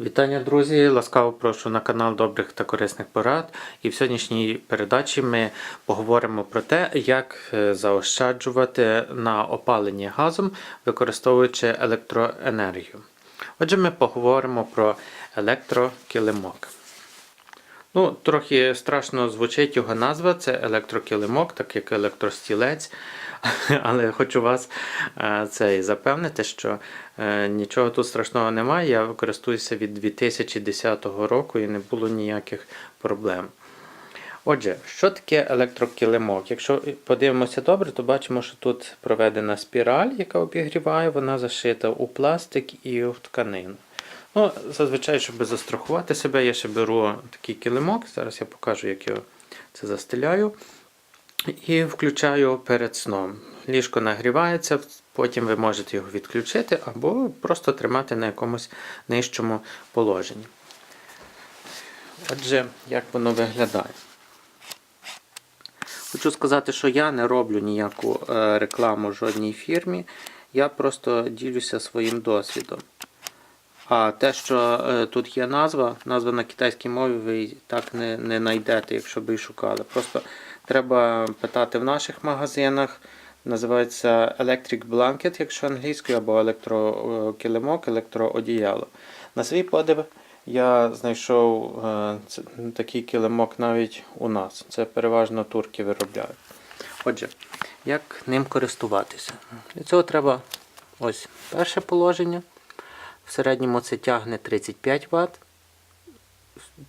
Вітання, друзі! Ласкаво прошу на канал добрих та корисних порад. І в сьогоднішній передачі ми поговоримо про те, як е, заощаджувати на опаленні газом, використовуючи електроенергію. Отже, ми поговоримо про електрокилимок. Ну, трохи страшно звучить його назва, це електрокилимок, так як електростілець. Але хочу вас е, це і запевнити, що е, нічого тут страшного немає. Я користуюся від 2010 року і не було ніяких проблем. Отже, що таке електрокилимок? Якщо подивимося добре, то бачимо, що тут проведена спіраль, яка обігріває, вона зашита у пластик і в тканину. Ну, Зазвичай, щоб застрахувати себе, я ще беру такий килимок. Зараз я покажу, як я це застеляю. І включаю перед сном. Ліжко нагрівається, потім ви можете його відключити або просто тримати на якомусь нижчому положенні. Отже, як воно виглядає. Хочу сказати, що я не роблю ніяку е, рекламу жодній фірмі. Я просто ділюся своїм досвідом. А те, що е, тут є назва, назва на китайській мові ви так не не знайдете, якщо би і шукали. Просто треба питати в наших магазинах. Називається Electric Blanket, якщо англійською, або електрокилимок, електроодіяло. На свій подив я знайшов е, такий килимок навіть у нас. Це переважно турки виробляють. Отже, як ним користуватися? Для цього треба ось перше положення. В середньому це тягне 35 Вт.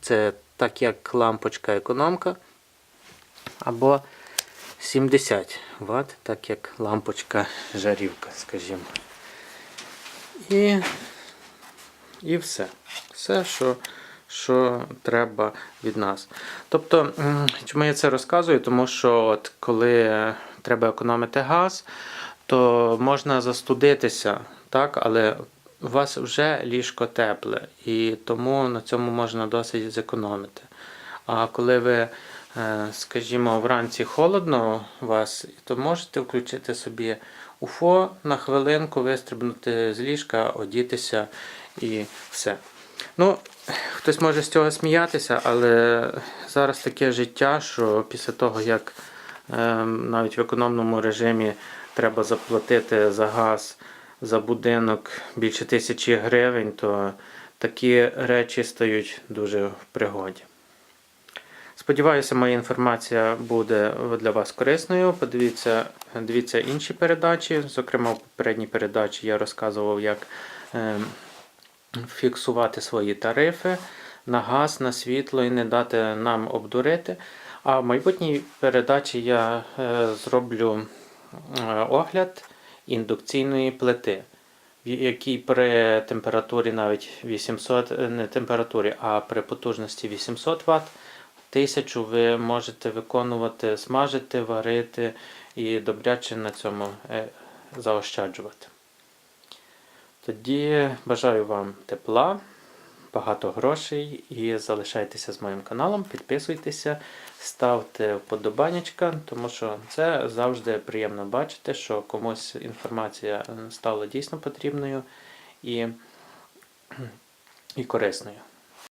Це так як лампочка економка. Або 70 Вт, так як лампочка жарівка, скажімо. І, і все. Все, що, що треба від нас. Тобто, чому я це розказую? Тому що от коли треба економити газ, то можна застудитися, так, але у вас вже ліжко тепле, і тому на цьому можна досить зекономити. А коли ви, скажімо, вранці холодно у вас, то можете включити собі УФО на хвилинку, вистрибнути з ліжка, одітися і все. Ну, хтось може з цього сміятися, але зараз таке життя, що після того, як е, навіть в економному режимі треба заплатити за газ за будинок більше тисячі гривень, то такі речі стають дуже в пригоді. Сподіваюся, моя інформація буде для вас корисною. Подивіться, дивіться інші передачі. Зокрема, в попередній передачі я розказував, як е, фіксувати свої тарифи на газ, на світло і не дати нам обдурити. А в майбутній передачі я е, зроблю е, огляд індукційної плити, в якій при температурі навіть 800, е, не температурі, а при потужності 800 Вт, 1000 ви можете виконувати, смажити, варити і добряче на цьому е, заощаджувати. Тоді бажаю вам тепла, багато грошей і залишайтеся з моїм каналом, підписуйтеся, ставте вподобанечка, тому що це завжди приємно бачити, що комусь інформація стала дійсно потрібною і, і корисною.